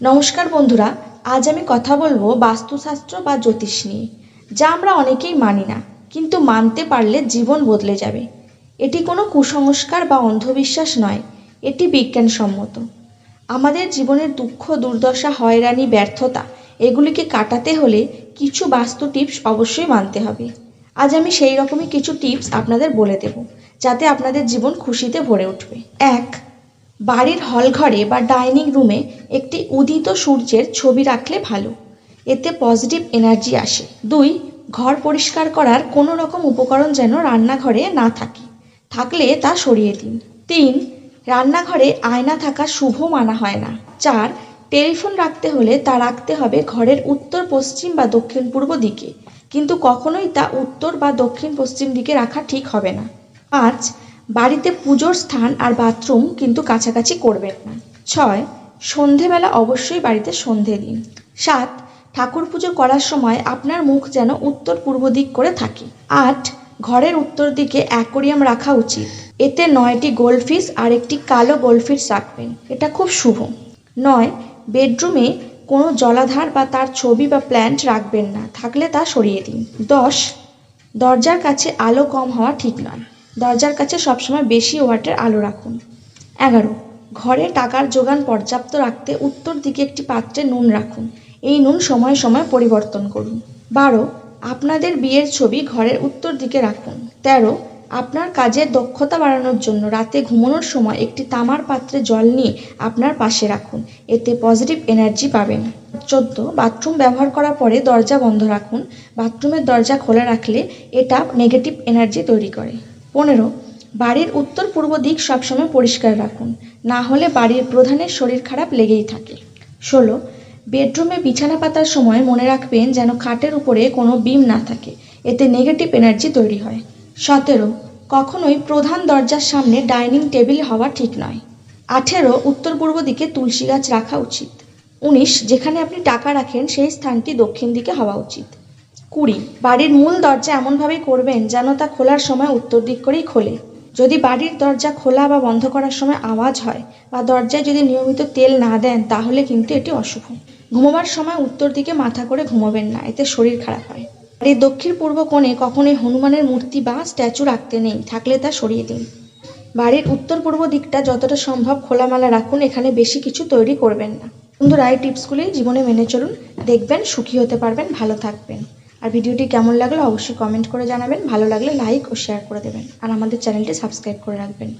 নমস্কার বন্ধুরা, আজ আমি কথা বলব বাস্তুশাস্ত্র বা জ্যোতিষ নিয়ে, যা আমরা অনেকেই মানি না, কিন্তু মানতে পারলে জীবন বদলে যাবে। এটি কোনো কুসংস্কার বা অন্ধবিশ্বাস নয়, এটি বিজ্ঞানসম্মত। আমাদের জীবনের দুঃখ, দুর্দশা, হয়রানি, ব্যর্থতা, এগুলিকে কাটাতে হলে কিছু বাস্তু টিপস অবশ্যই মানতে হবে। আজ আমি সেই রকমই কিছু টিপস আপনাদের বলে দেব, যাতে আপনাদের জীবন খুশিতে ভরে উঠবে। এক বাড়ির হলঘরে বা ডাইনিং রুমে একটি উদিত সূর্যের ছবি রাখলে ভালো। এতে পজিটিভ এনার্জি আসে। দুই, ঘর পরিষ্কার করার কোনো রকম উপকরণ যেন রান্নাঘরে না থাকে। থাকলে তা সরিয়ে দিন। তিন, রান্নাঘরে আয়না থাকা শুভ মানা হয় না। চার, টেলিফোন রাখতে হলে তা রাখতে হবে ঘরের উত্তর, পশ্চিম বা দক্ষিণ পূর্ব দিকে। কিন্তু কখনোই তা উত্তর বা দক্ষিণ, পশ্চিম দিকে রাখা ঠিক হবে না। পাঁচ বাড়িতে পুজোর স্থান আর বাথরুম কিন্তু কাছাকাছি করবেন না। ছয়, সন্ধেবেলা অবশ্যই বাড়িতে সন্ধে দিন। সাত, ঠাকুর পুজো করার সময় আপনার মুখ যেন উত্তর পূর্ব দিক করে থাকে। আট, ঘরের উত্তর দিকে অ্যাকোরিয়াম রাখা উচিত। এতে নয়টি গোল্ডফিশ আর একটি কালো গোল্ডফিশ রাখবেন। এটা খুব শুভ। নয়, বেডরুমে কোনো জলাধার বা তার ছবি বা প্ল্যান্ট রাখবেন না। থাকলে তা সরিয়ে দিন। দশ, দরজার কাছে আলো কম হওয়া ঠিক নয়। দরজার কাছে সবসময় বেশি ওয়াটের আলো রাখুন। এগারো, ঘরে টাকার যোগান পর্যাপ্ত রাখতে উত্তর দিকে একটি পাত্রে নুন রাখুন। এই নুন সময়ে সময়ে পরিবর্তন করুন। বারো, আপনাদের বিয়ের ছবি ঘরের উত্তর দিকে রাখুন। তেরো, আপনার কাজের দক্ষতা বাড়ানোর জন্য রাতে ঘুমানোর সময় একটি তামার পাত্রে জল নিয়ে আপনার পাশে রাখুন। এতে পজিটিভ এনার্জি পাবেন। চোদ্দ, বাথরুম ব্যবহার করার পরে দরজা বন্ধ রাখুন। বাথরুমের দরজা খোলা রাখলে এটা নেগেটিভ এনার্জি তৈরি করে। পনেরো, বাড়ির উত্তর পূর্ব দিক সবসময় পরিষ্কার রাখুন, না হলে বাড়ির প্রধানের শরীর খারাপ লেগেই থাকে। ষোলো, বেডরুমে বিছানা পাতার সময় মনে রাখবেন যেন খাটের উপরে কোনো বিম না থাকে, এতে নেগেটিভ এনার্জি তৈরি হয়। সতেরো, কখনোই প্রধান দরজার সামনে ডাইনিং টেবিল হওয়া ঠিক নয়। আঠেরো, উত্তর পূর্ব দিকে তুলসী গাছ রাখা উচিত। উনিশ, যেখানে আপনি টাকা রাখেন সেই স্থানটি দক্ষিণ দিকে হওয়া উচিত। কুড়ি। বাড়ির মূল দরজা এমনভাবেই করবেন যেন তা খোলার সময় উত্তর দিক করেই খোলে। যদি বাড়ির দরজা খোলা বা বন্ধ করার সময় আওয়াজ হয় বা দরজায় যদি নিয়মিত তেল না দেন, তাহলে কিন্তু এটি অশুভ। ঘুমোবার সময় উত্তর দিকে মাথা করে ঘুমোবেন না, এতে শরীর খারাপ হয়। বাড়ির দক্ষিণ পূর্ব কোণে কখনোই হনুমানের মূর্তি বা স্ট্যাচু রাখতে নেই, থাকলে তা সরিয়ে দিন। বাড়ির উত্তর পূর্ব দিকটা যতটা সম্ভব খোলামেলা রাখুন, এখানে বেশি কিছু তৈরি করবেন না। বন্ধুরা, এই টিপসগুলি জীবনে মেনে চলুন, দেখবেন, সুখী হতে পারবেন, ভালো থাকবেন। আর ভিডিওটি কেমন লাগল অবশ্যই কমেন্ট করে জানাবেন। ভালো লাগলে লাইক ও শেয়ার করে দেবেন। আর আমাদের চ্যানেলটি সাবস্ক্রাইব করে রাখবেন।